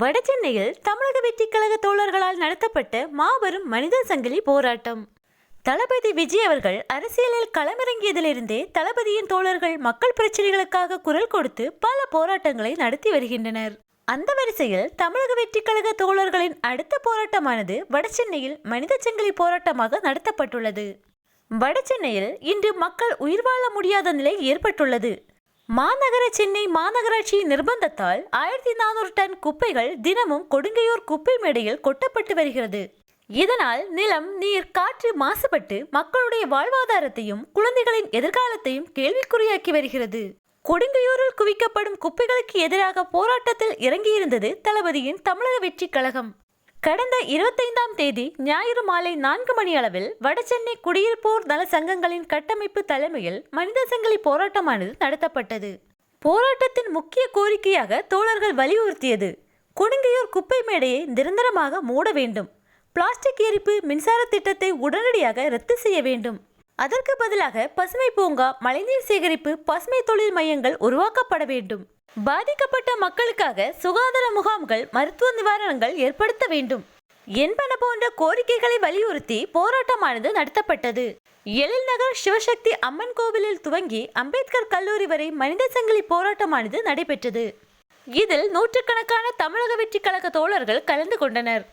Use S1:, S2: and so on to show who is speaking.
S1: வடசென்னையில் தமிழக வெற்றி கழக தோழர்களால் நடத்தப்பட்ட மாபெரும் மனித சங்கிலி போராட்டம். தளபதி விஜய் அவர்கள் அரசியலில் களமிறங்கியதிலிருந்தே தளபதியின் தோழர்கள் மக்கள் பிரச்சனைகளுக்காக குரல் கொடுத்து பல போராட்டங்களை நடத்தி வருகின்றனர். அந்த வரிசையில் தமிழக வெற்றி கழக தோழர்களின் அடுத்த போராட்டமானது வடசென்னையில் மனித சங்கிலி போராட்டமாக நடத்தப்பட்டுள்ளது. வடசென்னையில் இன்று மக்கள் உயிர் வாழ முடியாத நிலை ஏற்பட்டுள்ளது. மாநகர சென்னை மாநகராட்சி நிர்பந்தத்தால் ஆயிரத்தி நானூறு டன் குப்பைகள் தினமும் கொடுங்கையூர் குப்பை மேடையில் கொட்டப்பட்டு வருகிறது. இதனால் நிலம் நீர் காற்று மாசுபட்டு மக்களுடைய வாழ்வாதாரத்தையும் குழந்தைகளின் எதிர்காலத்தையும் கேள்விக்குறியாக்கி வருகிறது. கொடுங்கையூரில் குவிக்கப்படும் குப்பைகளுக்கு எதிராக போராட்டத்தில் இறங்கியிருந்தது தளபதியின் தமிழக வெற்றிக் கழகம். கடந்த இருபத்தைந்தாம் தேதி ஞாயிறு மாலை நான்கு மணி அளவில் வடசென்னை குடியிருப்போர் நல சங்கங்களின் கட்டமைப்பு தலைமையில் மனித சங்கிலி போராட்டமானது நடத்தப்பட்டது. போராட்டத்தின் முக்கிய கோரிக்கையாக தோழர்கள் வலியுறுத்தியது. கொடுங்கையூர் குப்பை மேடையை நிரந்தரமாக மூட வேண்டும். பிளாஸ்டிக் எரிப்பு மின்சார திட்டத்தை உடனடியாக ரத்து செய்ய வேண்டும். அதற்கு பதிலாக பசுமை பூங்கா மழைநீர் சேகரிப்பு பசுமை தொழில் மையங்கள் உருவாக்கப்பட வேண்டும். பாதிக்கப்பட்ட மக்களுக்காக சுகாதார முகாம்கள் மருத்துவ நிவாரணங்கள் ஏற்படுத்த வேண்டும். என்பன போன்ற கோரிக்கைகளை வலியுறுத்தி போராட்டமானது நடத்தப்பட்டது. எழில் நகர் சிவசக்தி அம்மன் கோவிலில் துவங்கி அம்பேத்கர் கல்லூரி வரை மனித சங்கிலி போராட்டமானது நடைபெற்றது. இதில் நூற்றுக்கணக்கான தமிழக வெற்றி கழக தோழர்கள் கலந்து கொண்டனர்.